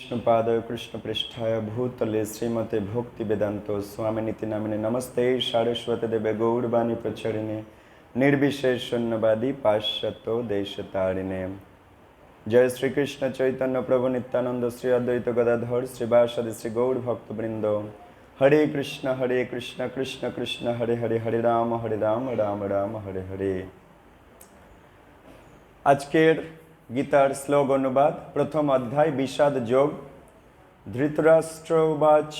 કૃષ્ણપાદય કૃષ્ણ પૃષ્ઠાય ભૂતલે શ્રીમતે ભક્તિ વેદાંતો સ્વામિનીતિ નામિને નમસ્તે સારસ્વત દેવે ગૌરબાની પ્રચરીને નિર્વિશેષ શૂન્યવાદી પાશ્ચતો દેશ તારીને જય શ્રી કૃષ્ણ ચૈતન્ય પ્રભુ નિત્યાનંદ શ્રી અદ્વૈત ગદાધર શ્રીવાસદ શ્રી ગૌર ભક્તવૃંદ હરે કૃષ્ણ હરે કૃષ્ણ કૃષ્ણ કૃષ્ણ હરે હરે હરે રામ હરે રામ રામ રામ હરે હરે আজকের গীতার শ্লোক অনুবাদ, প্রথম অধ্যায়, বিষাদ যোগ। ধৃতরাষ্ট্র উবাচ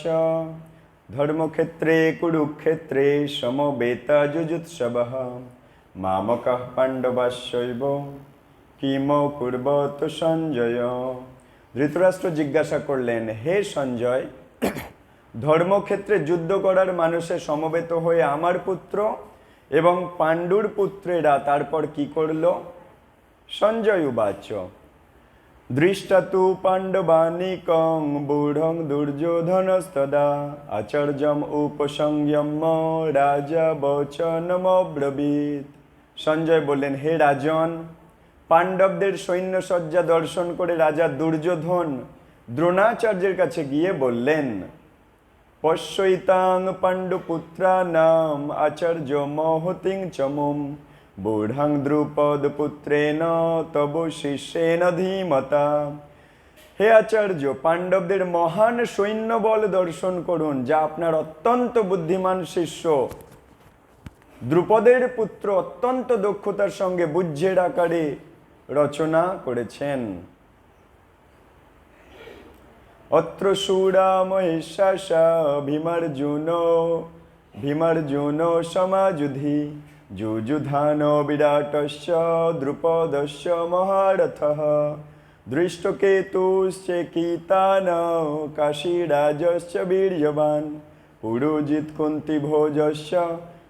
ধর্মক্ষেত্রে, কুরুক্ষেত্রে, সমবেতা যুজুৎসব। মামক পাণ্ডবাশৈব কিম কুর্বত সঞ্জয়। ধৃতরাষ্ট্র জিজ্ঞাসা করলেন, হে সঞ্জয়, ধর্মক্ষেত্রে যুদ্ধ করার মানুষে সমবেত হয়ে আমার পুত্র এবং পাণ্ডুর পুত্রেরা তারপর কি করল? সঞ্জয় উবাচ দৃষ্টা তু পাণ্ডবানিকং বূঢ়ং দুর্যোধনস্তদা, আচার্যম উপসংযম রাজা বচনমব্রবীত। সঞ্জয় বললেন, হে রাজন, পাণ্ডবদের সৈন্য সজ্জা দর্শন করে রাজা দুর্যোধন দ্রোণাচার্যের কাছে গিয়ে বললেন, পশ্যৈতাং পাণ্ডুপুত্রানাম আচার্য মহতিং চমুম বূঢ়াং দ্রুপদ পুত্রেন তব শিষ্যেন ধীমতা। হে আচার্য, পাণ্ডবদের মহান সৈন্যবল দর্শন করুন, যা আপনার অত্যন্ত বুদ্ধিমান শিষ্য। দ্রুপদের পুত্র অত্যন্ত দক্ষতার সঙ্গে বুজ্জের আকারে রচনা করেছেন। অত্র সুরা মহিষাসা, ভীমার্জুন ভীমার্জুন সমাযুধি যুযুধান বিরাটস্য দ্রুপদস্য মহারথः দৃষ্টকেতুশ্চেকিতান কাশীরাজশ্চ বীর্যবান পুরোজিত কুন্তিভোজস্য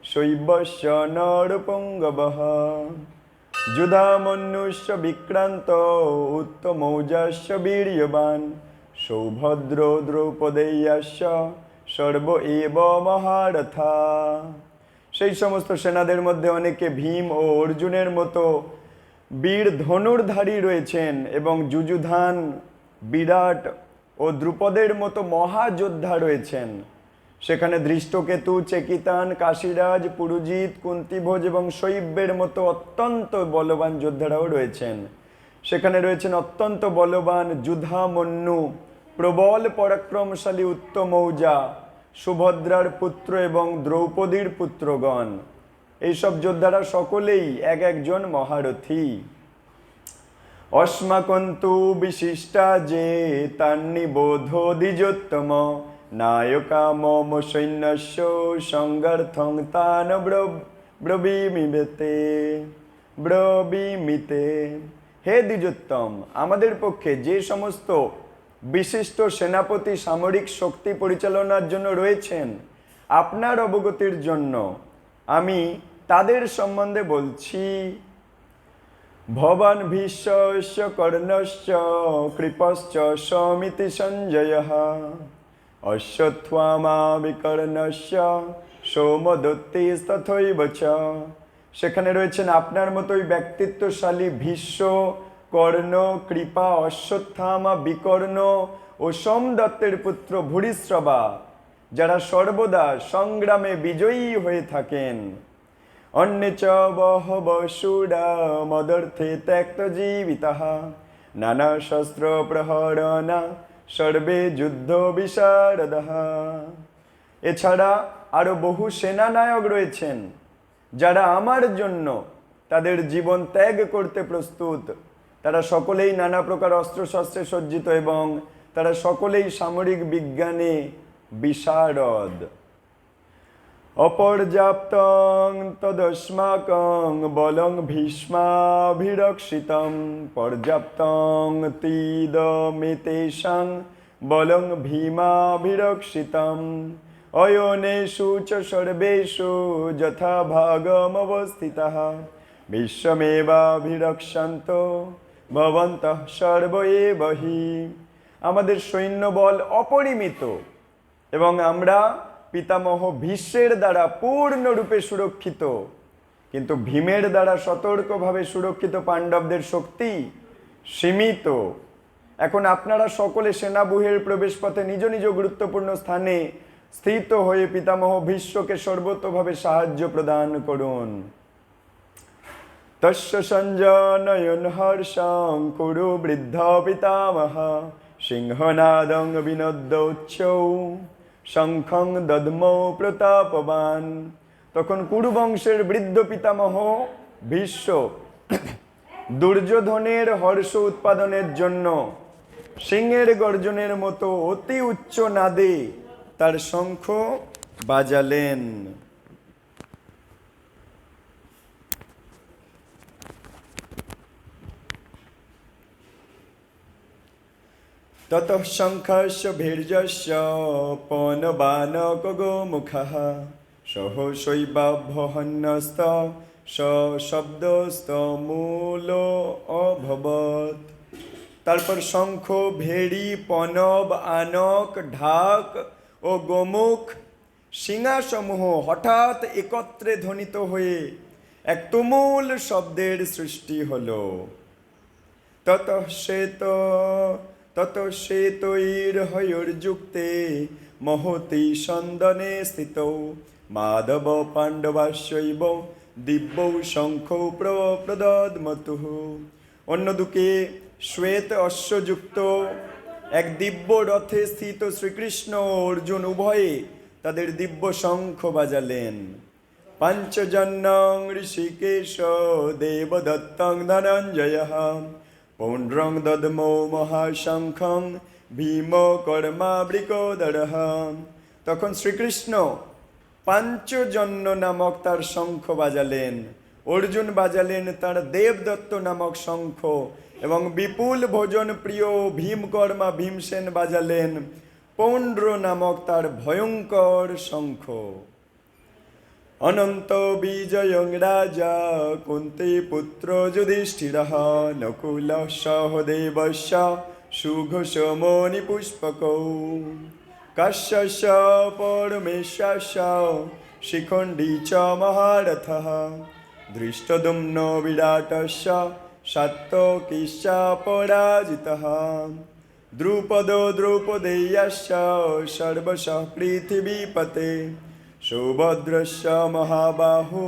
শৈবস্য নরপুঙ্গবः যুধামন্যুশ্চ বিক্রান্ত উত্তমৌজাস্য বীর্যবান সৌভদ্র দ্রৌপদেয়াস্য সর্ব এব মহারথা সেই সমস্ত সেনাদের মধ্যে অনেকে ভীম ও অর্জুনের মতো বীর ধনুর্ধারী রয়েছেন এবং যুযুধান, বিরাট ও দ্রুপদের মতো মহাযোদ্ধা রয়েছেন। সেখানে দৃষ্টকেতু চেকিতান, কাশীরাজ, পুরুজিৎ, কুন্তিভোজ এবং শৈব্যের মতো অত্যন্ত বলবান যোদ্ধারাও রয়েছেন। সেখানে রয়েছেন অত্যন্ত বলবান যুধা যুধামন্যু, প্রবল পরাক্রমশালী উত্তমৌজা সুভদ্রার পুত্র এবং দ্রৌপদীর পুত্রগণ। এইসব যোদ্ধারা সকলেই এক একজন মহারথী। অস্মাকন্তু বিশিষ্টা যে তান্নিবোধ দ্বিজোত্তম। নায়কা মম সৈন্যস্য সংগার্থং তান ব্রবীমিতে ব্রবীমিতে। হে দ্বিজোত্তম, আমাদের পক্ষে যে সমস্ত বিশিষ্ট সেনাপতি সামরিক শক্তি পরিচালনার জন্য রয়েছেন আপনার অবগতির জন্য। আমি তাদের সম্বন্ধে বলছি। ভবান ভীষ্মস্য কর্ণশ্চ কৃপশ্চ সমিতি সঞ্জয়। অশ্বত্থামা বিকর্ণস্য সোমদত্তিস্তথৈব চ। সেখানে রয়েছেন আপনার মতোই ব্যক্তিত্বশালী ভীষ্ম কর্ণ, কৃপা, অশ্বত্থামা, বিকর্ণ ও সোমদত্তের পুত্র ভূরিশ্রবা, যারা সর্বদা সংগ্রামে বিজয়ী হয়ে থাকেন। অন্য চ বহব সুরা মদর্থে ত্যক্ত জীবিতাহ নানা শস্ত্র প্রহরণা সর্বে যুদ্ধ বিশারদহ এছাড়া আরও বহু সেনানায়ক রয়েছেন, যারা আমার জন্য তাদের জীবন ত্যাগ করতে প্রস্তুত। তারা সকলেই নানা প্রকার অস্ত্রশস্ত্রে সজ্জিত এবং তারা সকলেই সামরিক বিজ্ঞানে বিশারদ। অপর্যাপ্তং তদস্মাকং বলং ভীষ্মাভিরক্ষিতম, পর্যাপ্তং তীদমিতেষাং বলং ভীমাভিরক্ষিতম। অয়নেষু চ সর্বেষু যথা ভাগমবস্থিতः বিশ্বমেবাভিরক্ষন্ত। ভবন্ত সর্ব বহি। আমাদের সৈন্যবল অপরিমিত এবং আমরা পিতামহ ভীষ্মের দ্বারা পূর্ণরূপে সুরক্ষিত। কিন্তু ভীমের দ্বারা সতর্কভাবে সুরক্ষিত পাণ্ডবদের শক্তি সীমিত। এখন আপনারা সকলে সেনাবুহের প্রবেশ পথে নিজ নিজ গুরুত্বপূর্ণ স্থানে স্থিত হয়ে পিতামহ ভীষ্মকে সর্বতভাবে সাহায্য প্রদান করুন। তস্য সঞ্জনয়ন হর্ষং কুরু বৃদ্ধ পিতামহ সিংহনাদং বিনদ্যোচ্ছৌ শঙ্খং দদ্মৌ প্রতাপবান তখন কুরু বংশের বৃদ্ধ পিতামহ ভীষ্ম দুর্যোধনের হর্ষ উৎপাদনের জন্য সিংহের গর্জনের মতো অতি উচ্চ নাদে তার শঙ্খ বাজালেন। ততঃ শঙ্খস্য ভীর্যস্য পনবানকগোমুখः সহসৈবাভ্যহন্যস্ত শব্দস্তমূল অভবৎ। তারপর শঙ্খ, ভেড়ি, পনব, আনক, ঢাক ও গোমুখ সিংহাসমূহ হঠাৎ একত্রে ধ্বনিত হয়ে এক তুমুল শব্দের সৃষ্টি হল। তত শ্বেত তত শ্বেতৈর্হয়োর্যুক্তে মহতি সন্দনে স্থিত। মাধব পাণ্ডবাস্যৈব দিব্যৌ শঙ্খ প্রদদমতু অন্যদিকে শ্বেত অশ্বযুক্ত এক দিব্য রথে স্থিত শ্রীকৃষ্ণ অর্জুন উভয়ে তাদের দিব্য শঙ্খ বাজালেন। পঞ্চজন্যং ঋষিকেশ দেবদত্তং ধনঞ্জয়। পৌণ্ড্রং দদমো মহাশঙ্খং ভীম কর্মা বৃকোদর তখন শ্রীকৃষ্ণ পাঞ্চজন্য নামক তার শঙ্খ বাজালেন। অর্জুন বাজালেন তার দেবদত্ত নামক শঙ্খ এবং বিপুল ভোজন প্রিয় ভীমকর্মা ভীমসেন বাজালেন। পৌণ্ড্র নামক তার ভয়ঙ্কর শঙ্খ। অনন্ত বিজয়ং রাজা, কুন্তি পুত্র যুধিষ্ঠির নকুল সহদেবস্য সুঘোষ মণি পুষ্পক। কশ্যস্য পরমেশ্বস্য শিখণ্ডী চ মহারথ। দৃষ্টদুম্ন বিরাটস্য সাত্তকিশ্চ পরাজিতः। দ্রুপদো দ্রৌপদেয়শ্চ, সর্বশ পৃথিবীপতে। সুভদ্রস্য মহাবাহু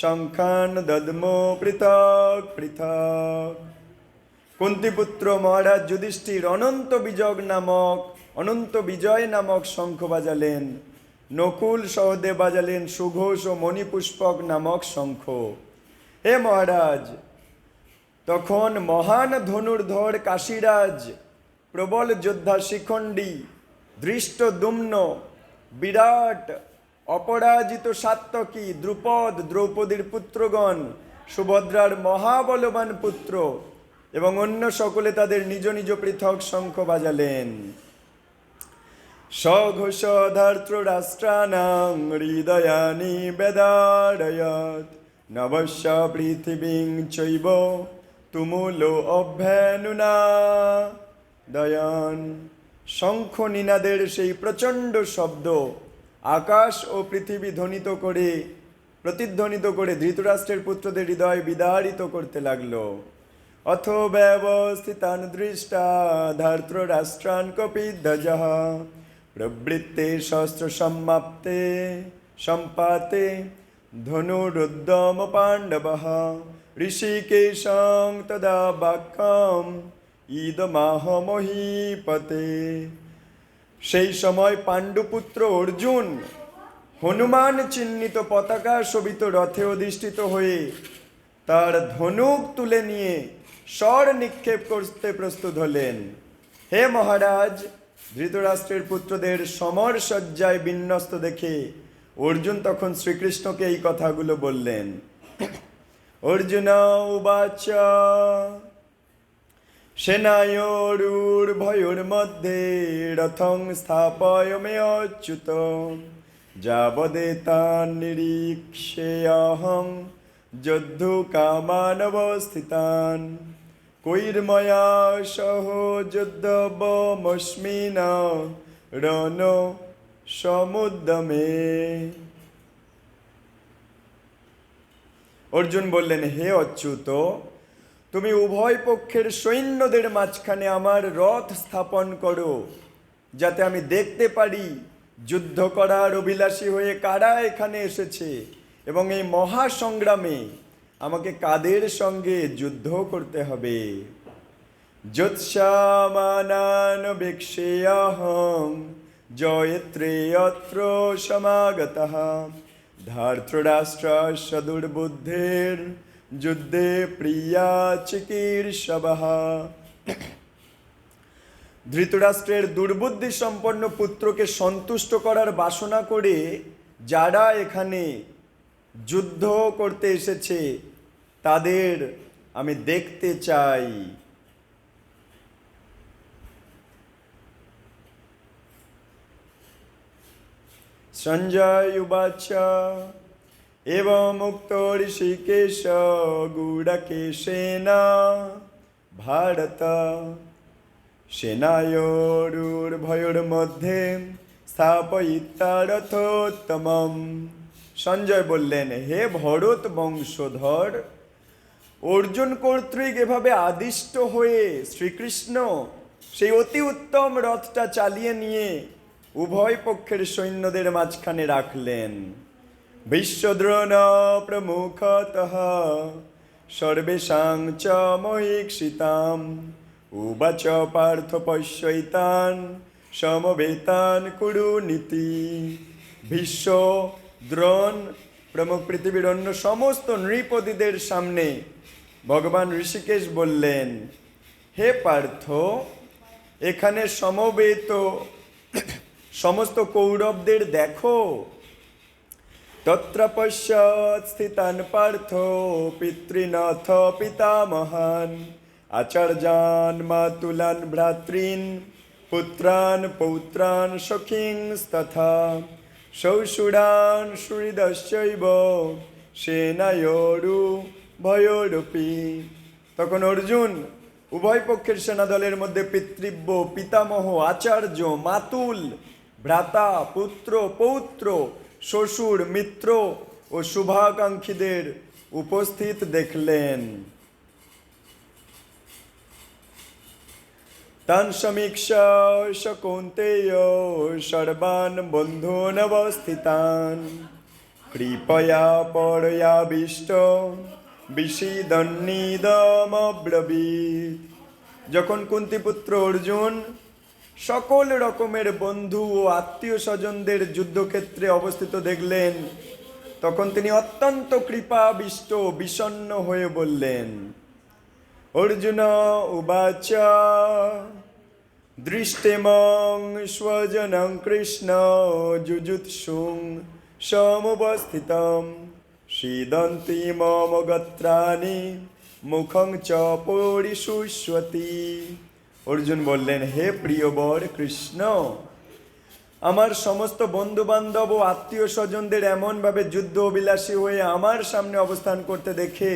শঙ্খান দদ্মো পৃথক পৃথক। কুন্তিপুত্র মহারাজ যুধিষ্ঠির অনন্ত বিজয় নামক, অনন্ত বিজয় নামক শঙ্খ বাজালেন, নকুল সহদেব বাজালেন সুঘোষ ও মণিপুষ্পক নামক শঙ্খ। হে মহারাজ, তখন মহান ধনুর্ধর কাশীরাজ, প্রবল যোদ্ধা শিখণ্ডী দৃষ্ট দুম্ন, বিরাট অপরাজিত সাত্তকী দ্রুপদ, দ্রৌপদীর পুত্রগণ, সুভদ্রার মহাবলবান পুত্র এবং অন্য সকলে তাদের নিজ নিজ পৃথক শঙ্খ বাজালেন। সঘোষ ধার্ত্র রাষ্ট্রানাং হৃদয়ানি বেদারয়ত নবস্য পৃথিবীং চৈব তুমুল অভ্যানুনা। দয়ান, শঙ্খ নিনাদের সেই প্রচণ্ড শব্দ আকাশ ও পৃথিবী ধ্বনিত করে, প্রতিধ্বনিত করে ধৃতরাষ্ট্রের পুত্রদের হৃদয় বিদারিত করতে লাগল। অথ ব্যবস্থিতান দৃষ্টা রাষ্ট্রান কপিধ্বজ প্রবৃত্তে শস্ত্র সমাপ্তে, সম্পাতে ধনুরুদ্যম পাণ্ডব ঋষিকেশং তদা বাক্যম ঈদমাহ মহীপতে। সেই সময় পাণ্ডুপুত্র অর্জুন হনুমান চিহ্নিত পতাকা শোভিত রথে অধিষ্ঠিত হয়ে তার ধনুক তুলে নিয়ে স্বর নিক্ষেপ করতে প্রস্তুত হলেন। হে মহারাজ, ধৃতরাষ্ট্রের পুত্রদের সমর সজ্জায় বিন্যস্ত দেখে অর্জুন তখন শ্রীকৃষ্ণকে এই কথাগুলো বললেন। অর্জুন উবাচ সেনায়োরুর্ভয়োর মধ্যে রথং স্থাপয় মে অচ্যুত। যাবদে তান নিরীক্ষেয়হং যদ্ধু কামানবস্থিতান। কৈর্ময়া সহ যুদ্ধবমস্মিন রণ সমুদ্যমে অর্জুন বললেন, হে অচ্যুত তুমি উভয় পক্ষের সৈন্যদের মাঝখানে আমার রথ স্থাপন করো, যাতে আমি দেখতে পারি যুদ্ধ করার অভিলাষী হয়ে কারা এখানে এসেছে এবং এই মহাসংগ্রামে আমাকে কাদের সঙ্গে যুদ্ধ করতে হবে। যৎসামানান বিক্ষেয়হং জয়ত্রে অত্র সমাগতः ধার্তরাষ্ট্রস্য দুর্বুদ্ধের যুদ্ধে প্রিয়া চিকীর্ষবः ধৃতরাষ্ট্রের দুর্বুদ্ধি সম্পন্ন পুত্রকে সন্তুষ্ট করার বাসনা করে যারা এখানে যুদ্ধ করতে এসেছে, তাদের আমি দেখতে চাই। সঞ্জয় উবাচ। এবমুক্ত ঋষিকেশ গুড়কেশেন। ভারত সেনায়োরুর্ভয়োর মধ্যে স্থাপয়িতারথোত্তমম। সঞ্জয় বললেন, হে ভরত বংশধর, অর্জুন কর্তৃক এভাবে আদিষ্ট হয়ে শ্রীকৃষ্ণ সেই অতি উত্তম রথটা চালিয়ে নিয়ে উভয় পক্ষের সৈন্যদের মাঝখানে রাখলেন। প্রমুখত সর্বেশাং চ মহীক্ষিতাম উবাচ পার্থ পশ্যৈতান সমবেতান কুরু নীতি ভীষ্ম দ্রোণ প্রমুখ পৃথিবীর অন্য সমস্ত নৃপতিদের সামনে ভগবান ঋষিকেশ বললেন, হে পার্থ, এখানে সমবেত, সমস্ত কৌরবদের দেখো। তত্র পশ্চাৎ স্থিতান পার্থ পিতৃনাথ পিতামহান আচার্যান মাতুলান ভ্রাতৃন পুত্রান পৌত্রান সখিংস্তথা শৌশুরান সুহৃদশ্চৈব সেনায়োরু ভয়োরূপী তখন অর্জুন, উভয় পক্ষের সেনাদলের মধ্যে পিতৃব্য, পিতামহ, আচার্য, মাতুল, ভ্রাতা, পুত্র, পৌত্র শ্বশুর, মিত্র ও শুভাকাঙ্ক্ষীদের উপস্থিত দেখলেন। তান সমীক্ষা শকুন্তেয় সর্বান বন্ধুনবস্থিতান কৃপয়া পরয়াবিষ্ট বিষিদন্নিদমব্রবীত যখন কুন্তিপুত্র অর্জুন সকল রকমের বন্ধু ও আত্মীয় স্বজনদের যুদ্ধক্ষেত্রে অবস্থিত দেখলেন। তখন তিনি অত্যন্ত কৃপাবিষ্ট বিষণ্ণ হয়ে বললেন, অর্জুন, উবাচ। দৃষ্টিমং স্বজনং কৃষ্ণ যুজুৎসুং সমবস্থিতম। সিদন্তি মম গত্রাণি মুখং চ পরিশুষ্বতি অর্জুন বললেন, হে প্রিয় বর কৃষ্ণ, আমার সমস্ত বন্ধু বান্ধব ও আত্মীয় স্বজনদের এমনভাবে যুদ্ধ অভিলাষী হয়ে আমার সামনে অবস্থান করতে দেখে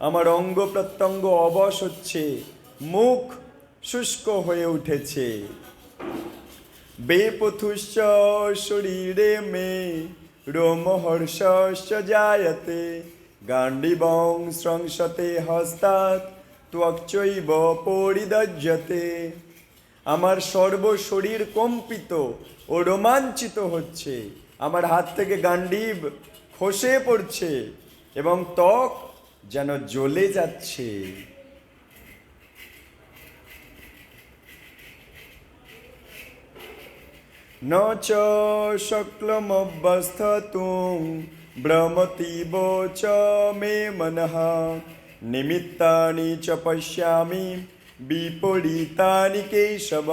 আমার অঙ্গ প্রত্যঙ্গ অবশ হচ্ছে, মুখ শুষ্ক হয়ে উঠেছে। বেপথুশ্চ শরীরে মে রোমহর্ষশ্চ জায়তে, গান্ডিবং স্রংসতে হস্তাৎ ত্বকচৈব পরিদজ্যতে আমার সর্ব শরীর কম্পিত ও রোমাঞ্চিত হচ্ছে। আমার হাত থেকে গান্ডীব খসে পড়ছে এবং ত্বক যেন জ্বলে যাচ্ছে। ন চ শক্লমবস্থতুং ভ্রমতিব চ মে মনঃ। নিমিত্তানি চ পশ্যামি বিপরীতানি কেশব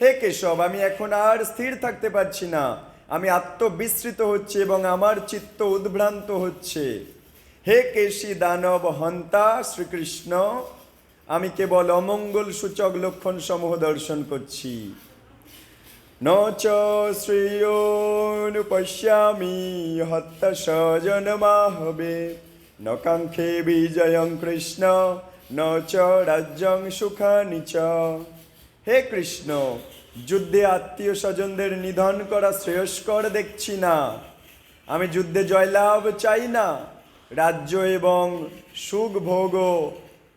হে কেশব, আমি এখন আর স্থির থাকতে পারছি না। আমি আত্মবিস্মৃত হচ্ছে এবং আমার চিত্ত উদ্ভ্রান্ত হচ্ছে। হে কেশী দানব, হন্তা, শ্রীকৃষ্ণ, আমি কেবল অমঙ্গল সূচক লক্ষণ সমূহ দর্শন করছি। ন চ শ্রেয়োনুপশ্যামি হত্ত স্বজনমাহবে কাঙ্ক্ষে বিজয়ং কৃষ্ণ ন চ রাজ্যং সুখানি চ হে কৃষ্ণ যুদ্ধে আত্মীয় স্বজনদের নিধন করা শ্রেয়স্কর দেখছি না। আমি যুদ্ধে জয়লাভ চাই না। রাজ্য এবং সুখ ভোগ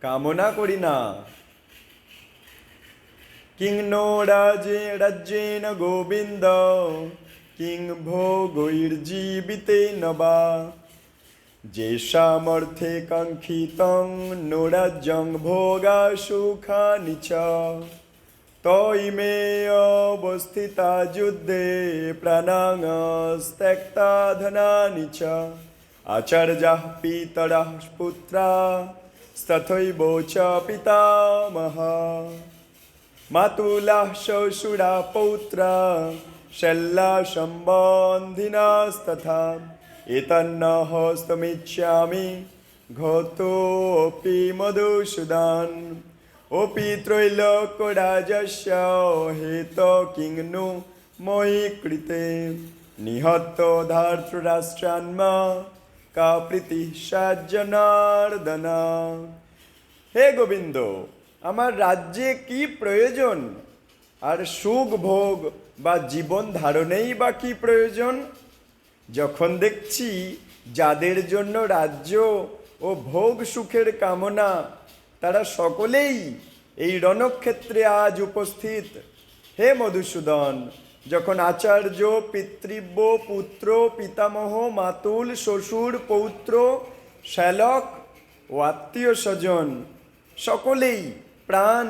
কামনা করি না। কিং নো রাজে রাজ্যেন গোবিন্দ, কিং ভোগৈর্জীবিতে নবা। যে সামর্থ্যে কাঙ্ক্ষিতং নো রাজ্যং ভোগা সুখানি চ তৈমে অবস্থিতা যুদ্ধে প্রাণাংস্ত্যক্তা ধনানি চ। আচার্যাः পিতরः পুত্রা তথৈব চ পিতামহা। মাতুলাः শ্বশুরা পৌত্রা শল্যা সম্বন্ধিনাস্তথা। এতন্ন হস্তমিচ্ছামি ঘতোপি মধুসূদন। ওপি ত্রৈলোক্যরাজস্য হেত কিং নু ময়ি কৃতে। নিহত ধার্তরাষ্ট্রান্মা কা প্রীতি সাজ্জনার্দনা। হে গোবিন্দ, আমার রাজ্যে কি প্রয়োজন? আর সুখ ভোগ বা জীবন ধারণেই বা কি প্রয়োজন? যখন দেখছি যাদের জন্য রাজ্য ও ভোগ সুখের কামনা, তারা সকলেই এই রণক্ষেত্রে আজ উপস্থিত। হে মধুসূদন, যখন আচার্য, পিতৃব্য, পুত্র, পিতামহ, মাতুল, শ্বশুর, পৌত্র, শ্যালক ও আত্মীয় স্বজন সকলেই প্রাণ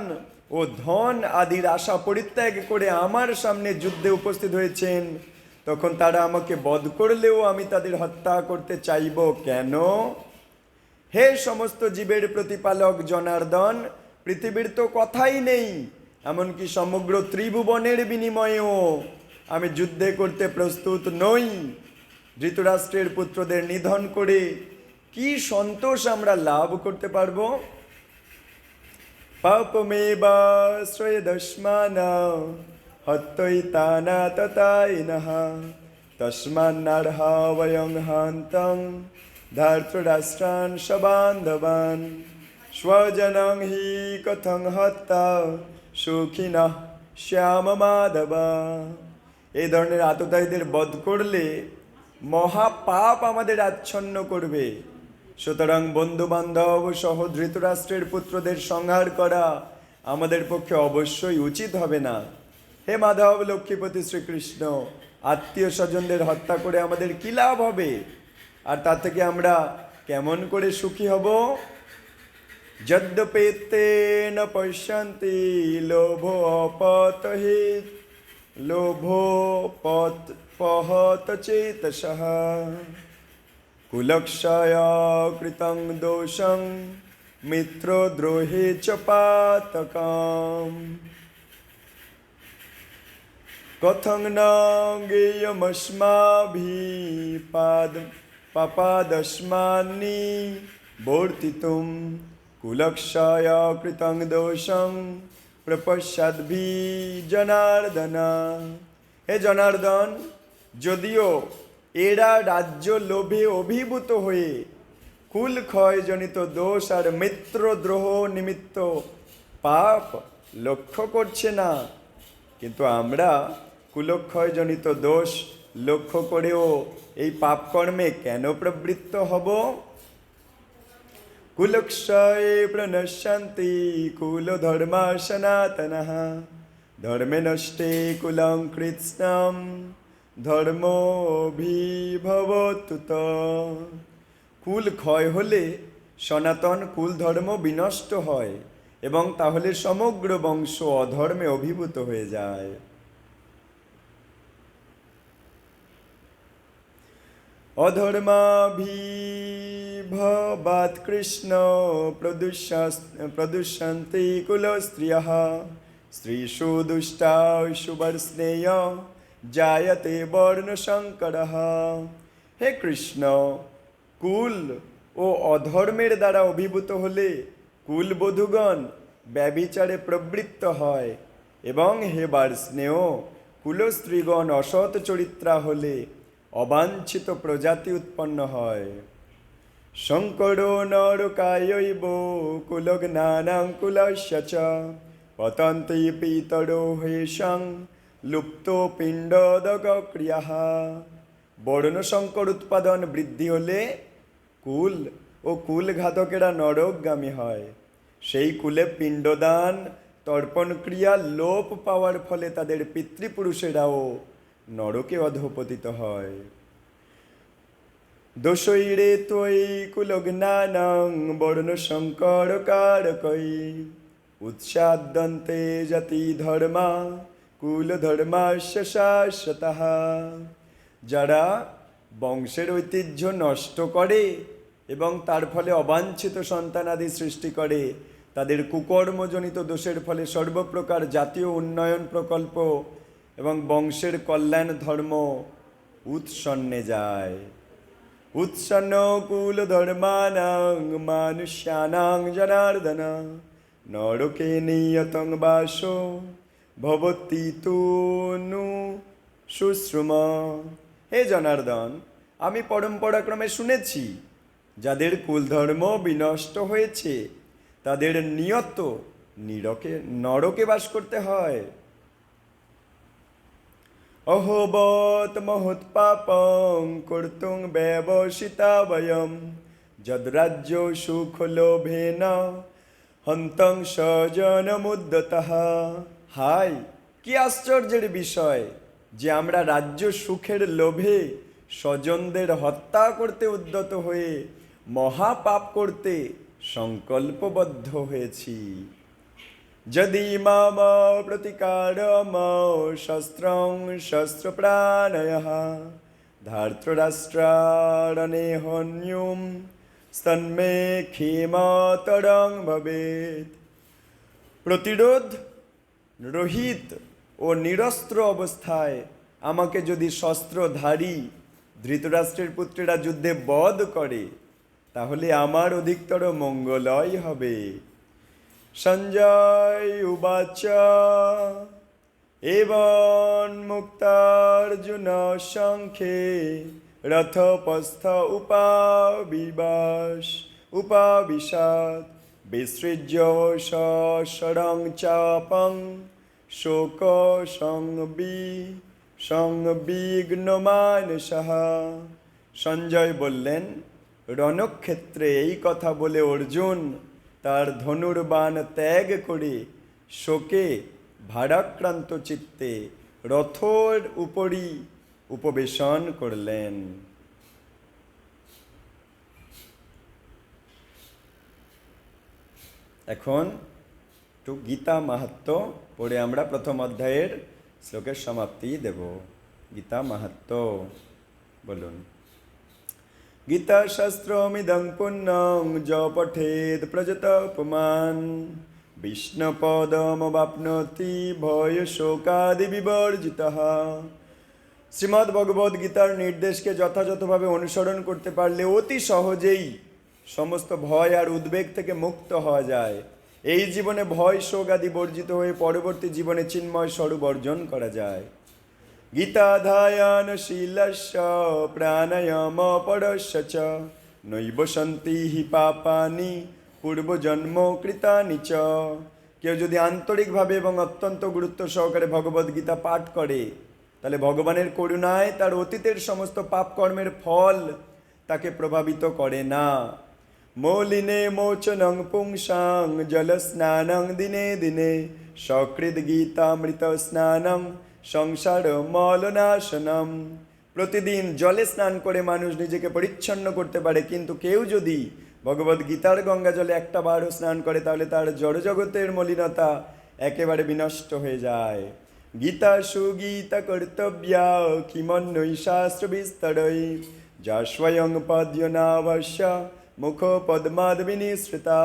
ও ধন আদির আশা পরিত্যাগ করে আমার সামনে যুদ্ধে উপস্থিত হয়েছেন। তখন তারা আমাকে বধ করলেও আমি তাদের হত্যা করতে চাইব কেন? হে সমস্ত জীবের প্রতিপালক জনার্দন, পৃথিবীর তো কথাই নেই, এমনকি সমগ্র ত্রিভুবনের বিনিময়েও আমি যুদ্ধে করতে প্রস্তুত নই। ধৃতরাষ্ট্রের পুত্রদের নিধন করে কি সন্তোষ আমরা লাভ করতে পারব? পাপমেবাশ্রয়দস্মান হত্যৈতানা ততাইনঃ তস্মান্নার্হা বয়ং হান্তং ধার্তরাষ্ট্রান সবান্ধবান স্বজনং হি কথং হত্যা সুখিনঃ শ্যাম মাধবা এই ধরনের আততায়ীদের বধ করলে মহা পাপ আমাদের আচ্ছন্ন করবে। সুতরাং বন্ধু বান্ধব সহ ধৃতরাষ্ট্রের পুত্রদের সংহার করা আমাদের পক্ষে অবশ্যই উচিত হবে না। হে মাধব লক্ষ্মীপতি শ্রীকৃষ্ণ, আত্মীয় স্বজনদের হত্যা করে আমাদের কি লাভ হবে? আর তা থেকে আমরা কেমন করে সুখী হব? যদ্যপেতে ন পশ্যন্তি লোভ অপতহি লোভ পত পহত চেতসঃ। কুলক্ষয় কৃতং দোষং, মিত্রদ্রোহে চ পাতকাম। কথং ন গেয়মস্মাভি পাদ পাপাদস্মানি বর্তিতুম কুলক্ষয় কৃতং দোষং প্রপশ্যাদ্ভি জনার্দনা হে জনার্দন যদিও এরা রাজ্য লোভে অভিভূত হয়ে কুল ক্ষয়জনিত দোষ আর মিত্রদ্রোহ নিমিত্ত পাপ লক্ষ্য করছে না কিন্তু আমরা কুলক্ষয়জনিত দোষ লক্ষ্য করেও এই পাপকর্মে কেন প্রবৃত্ত হব? কুলক্ষয়ে প্রনশ্যন্তি কুলধর্মা সনাতনঃ ধর্মে নষ্টে কুলং ধর্মভিভবতু ত কুল ক্ষয় হলে সনাতন কুল ধর্ম বিনষ্ট হয় এবং তাহলে সমগ্র বংশ অধর্মে অভিভূত হয়ে যায়। অধর্মাভিভবাৎ কৃষ্ণ প্রদুষ্যন্তি কুলস্ত্রিয়ः স্ত্রীষু দুষ্টাশু বর্ষ্ণেয় জায়তে বর্ণশঙ্করः হে কৃষ্ণ কুল ও অধর্মের দ্বারা অভিভূত হলে কুলবধূগণ ব্যবিচারে প্রবৃত্ত হয় এবং হেবার স্নেহ কুলস্ত্রীগণ অসৎ চরিত্রা হলে অবাঞ্ছিত প্রজাতি উৎপন্ন হয়। শঙ্কর নরকায়ৈব কুলগ্নানাং কুলস্য চ, পতন্তি পিতরো হেষাং লুপ্ত পিণ্ডদগ ক্রিয়া। বর্ণ সংকর উৎপাদন বৃদ্ধি হলে কুল ও কুল ঘাতকেরা নরকগামী হয়। সেই কুলে পিণ্ডদান, তর্পণ ক্রিয়া, লোপ পাওয়ার ফলে তাদের পিতৃপুরুষেরাও নরকে অধপতিত হয়। দোষৈরে ত্বই কুলগ্নানাং বর্ণ শঙ্কর কারকই উৎসাদন্তে জাতি ধর্মা, কুল ধর্মাস্য শাশ্বতঃ যারা বংশের ঐতিহ্য নষ্ট করে এবং তার ফলে অবাঞ্ছিত সন্তানাদি সৃষ্টি করে, তাদের কুকর্মজনিত দোষের ফলে সর্বপ্রকার জাতীয় উন্নয়ন প্রকল্প এবং বংশের কল্যাণ ধর্ম উৎসন্নে যায়। উৎসন্ন কুল ধর্মানাং মানুষ্যানাং জনার্দন। নরকে নিয়তং বাসো, ভবতি তনু শুশ্রুম হে জনার্দন, আমি পরম্পরাক্রমে শুনেছি, যাদের কুলধর্ম বিনষ্ট হয়েছে, তাদের নিয়ত নিরকে, নরকে বাস করতে হয়। অহোবত মহৎপাপং কর্তুং ব্যবসিতা বয়ম যদ্রাজ্য সুখ লোভেন হন্তং স্বজনমুদ্যতঃ হাই কি আশ্চর্যের বিষয় যে আমরা রাজ্য সুখের লোভে স্বজনদের হত্যা করতে উদ্যত হয়ে মহাপাপ করতে সংকল্পবদ্ধ হয়েছি। যদি মাম প্রতিকারম শস্ত্রং শস্ত্রপ্রাণয় ধার্তরাষ্ট্রারণে হন্যুম স্তন্মে ক্ষেমতরং ভবেত প্রতিরোধ রহিত ও নিরস্ত্র অবস্থায় আমাকে যদি শস্ত্রধারী ধৃতরাষ্ট্রের পুত্রেরা যুদ্ধে বধ করে, তাহলে আমার অধিকতর মঙ্গলয় হবে। সঞ্জয় উবাচ। এবং মুক্তার্জুন শঙ্খে রথপস্থ উপাবিবাস উপাবিশাত বিসৃজ্য সরং চাপং শোক সংবি সংবিঘ্নমানসহ সঞ্জয় বললেন, রণক্ষেত্রে এই কথা বলে অর্জুন তার ধনুর্বাণ ত্যাগ করে শোকে ভারাক্রান্ত চিত্তে রথর উপরই উপবেশন করলেন। এখন একটু গীতা মাহাত্ম পড়ে আমরা প্রথম অধ্যায়ের শ্লোকের সমাপ্তি দেব। গীতা মাহাত্ম, বলুন। গীতা শাস্ত্রমিদং পুণ্যং য পঠেদ ভয় শোকাদি বিবর্জিত। শ্রীমদ্ ভগবদ গীতার নির্দেশকে যথাযথভাবে অনুসরণ করতে পারলে অতি সহজেই সমস্ত ভয় আর উদ্বেগ থেকে মুক্ত হওয়া যায়। এই জীবনে ভয় শোক আদি বর্জিত হয়ে পরবর্তী জীবনে চিন্ময় স্বরূপ অর্জন করা যায়। গীতাধায়ান শীলস্য প্রাণায়াম পরস্য চ নৈব সন্তি হি পাপানি পূর্বজন্ম কৃতানি চ কেউ যদি আন্তরিকভাবে এবং অত্যন্ত গুরুত্ব সহকারে ভগবদ গীতা পাঠ করে, তাহলে ভগবানের করুণায় তার অতীতের সমস্ত পাপ কর্মের ফল তাকে প্রভাবিত করে না। মৌলিনে মোচনং পুংসাং জল স্নানং দিনে দিনে সকৃত গীতামৃত স্নানং সংসার মলনাশনম। প্রতিদিন জলে স্নান করে মানুষ নিজেকে পরিচ্ছন্ন করতে পারে, কিন্তু কেউ যদি ভগবদ গীতার গঙ্গা জলে একটা বারও স্নান করে, তাহলে তার জড়জগতের মলিনতা একেবারে বিনষ্ট হয়ে যায়। গীতা সুগীতা কর্তব্যা কিমন্নৈ শাস্ত্র বিস্তরৈ। যা স্বয়ং পদ্যনাবশ্য মুখ পদ্মাদ বিনিসৃতা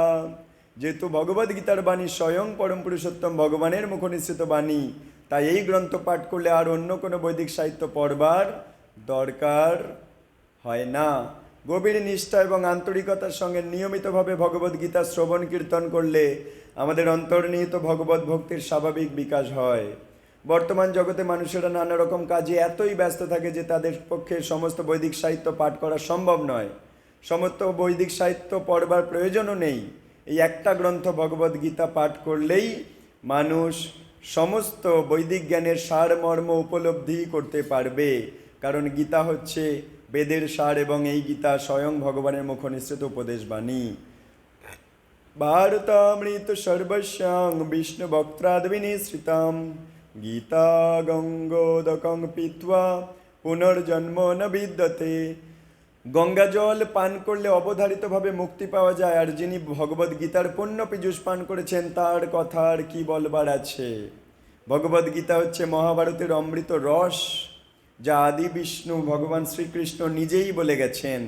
যেহেতু ভগবদ্গীতার বাণী স্বয়ং পরম পুরুষোত্তম ভগবানের মুখ নিঃসৃত বাণী তাই এই গ্রন্থ পাঠ করলে আর অন্য কোনো বৈদিক সাহিত্য পড়বার দরকার হয় না। গভীর নিষ্ঠা এবং আন্তরিকতার সঙ্গে নিয়মিতভাবে ভগবদ গীতা শ্রবণ কীর্তন করলে আমাদের অন্তর্নিহিত ভগবত ভক্তির স্বাভাবিক বিকাশ হয়। বর্তমান জগতে মানুষেরা নানা রকম কাজে এতই ব্যস্ত থাকে যে তাদের পক্ষে সমস্ত বৈদিক সাহিত্য পাঠ করা সম্ভব নয়। সমস্ত বৈদিক সাহিত্য পড়বার প্রয়োজনও নেই। এই একটা গ্রন্থ ভগবদ গীতা পাঠ করলেই মানুষ সমস্ত বৈদিক জ্ঞানের সারমর্ম উপলব্ধি করতে পারবে। কারণ গীতা হচ্ছে বেদের সার এবং এই গীতা স্বয়ং ভগবানের মুখ নিঃসৃত উপদেশ বাণী ভারতামৃত সর্বস্যাং বিষ্ণু বক্ত্রাদ্বিনিশ্রিতাম গীতা গঙ্গোদকং পিত্বা পুনর্জন্ম ন বিদ্যতে। গঙ্গা জল পান করলে অবধারিতভাবে মুক্তি পাওয়া যায়, আর যিনি ভগবদ গীতার পূর্ণ পীযুষ পান করেছেন, তার কথা আর কি বলবার আছে? ভগবদ গীতা হচ্ছে মহাভারতের অমৃত রস, যা আদি বিষ্ণু ভগবান শ্রীকৃষ্ণ নিজেই বলে গেছেন।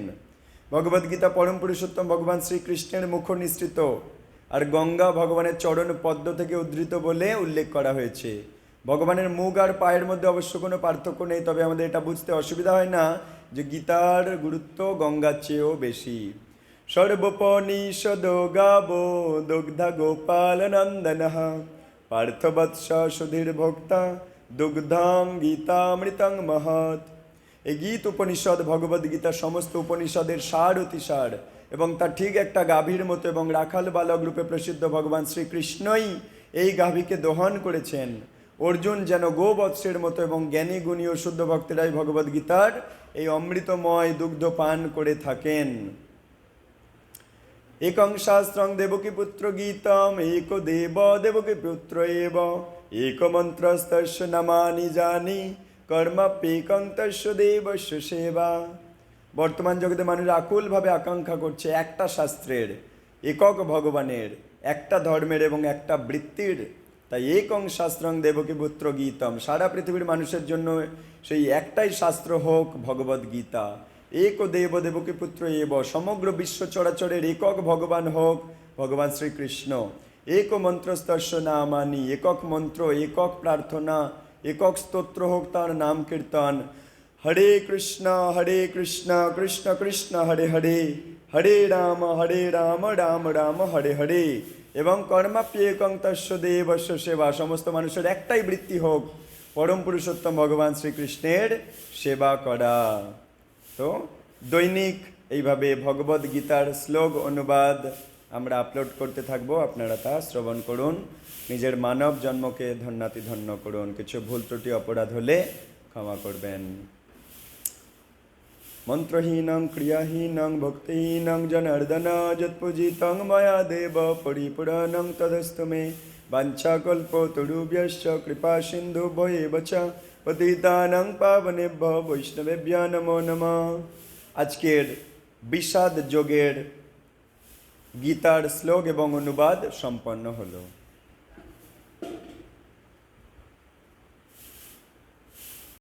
ভগবদ গীতা পরম পুরুষোত্তম ভগবান শ্রীকৃষ্ণের মুখ নিঃসৃত, আর গঙ্গা ভগবানের চরণ পদ্ম থেকে উদ্ধৃত বলে উল্লেখ করা হয়েছে। ভগবানের মুখ আর পায়ের মধ্যে অবশ্য কোনো পার্থক্য নেই, তবে আমাদের এটা বুঝতে অসুবিধা হয় না যে গীতার গুরুত্ব গঙ্গার চেয়েও বেশি। সর্বপনিষদ গাবো দুগ্ধা গোপাল নন্দন। পার্থবৎস সুধীর ভোক্তা দুগ্ধাং গীতামৃতং মহৎ। এই গীত উপনিষদ ভগবদ গীতা সমস্ত উপনিষদের সার অতিসার এবং তা ঠিক একটা গাভীর মতো এবং রাখাল বালক রূপে প্রসিদ্ধ ভগবান শ্রীকৃষ্ণই এই গাভীকে দহন করেছেন। অর্জুন যেন গোবৎসের মতো এবং জ্ঞানী, গুণী ও শুদ্ধ ভক্তেরাই ভগবদ গীতার এই অমৃতময় দুগ্ধ পান করে থাকেন। একং শাস্ত্রং দেবকী পুত্র গীতম, এক দেব দেবকী পুত্র এব, এক মন্ত্রস্তস্য নামানি জানি কর্মাপ্যেকং তস্য দেবস্য সেবা। বর্তমান জগতে মানুষ আকুলভাবে আকাঙ্ক্ষা করছে একটা শাস্ত্রের, একক ভগবানের, একটা ধর্মের এবং একটা বৃত্তির তাই একং শাস্ত্রং দেবকী পুত্র গীতম। সারা পৃথিবীর মানুষের জন্য সেই একটাই শাস্ত্র হোক ভগবদ গীতা। এক দেব দেবকী পুত্র এব। সমগ্র বিশ্ব চরাচরের একক ভগবান হোক ভগবান শ্রীকৃষ্ণ। এক মন্ত্রস্তর্শ নামানি একক মন্ত্র, একক প্রার্থনা, একক স্তোত্র হোক তার নাম কীর্তন। হরে কৃষ্ণ হরে কৃষ্ণ কৃষ্ণ কৃষ্ণ, হরে হরে। হরে রাম হরে রাম রাম রাম, হরে হরে। এবং কর্মাপ্যেকং তস্য দেবস্য সেবা। সমস্ত মানুষের একটাই বৃত্তি হোক, পরম পুরুষোত্তম ভগবান শ্রীকৃষ্ণের সেবা করা। তো দৈনিক এইভাবে ভগবদ গীতার শ্লোক, অনুবাদ আমরা আপলোড করতে থাকব। আপনারা তা শ্রবণ করুন। নিজের মানব জন্মকে ধন্যাতি ধন্য করুন। কিছু ভুল ত্রুটি, অপরাধ হলে ক্ষমা করবেন। মন্ত্রহীনং ক্রিয়াহীনং ভক্তিহীনং জনার্দন যৎপূজিতং ময়া দেব পরিপুরাণং তদস্তু মে বাঞ্ছাকল্পতরুভ্যশ্চ কৃপা সিন্ধু ভয়েব চ পতিতানং পাবনেভ্য বৈষ্ণবেভ্য নমো নমঃ আজকের বিষাদ যোগের গীতার শ্লোক এবং অনুবাদ সম্পন্ন হলো।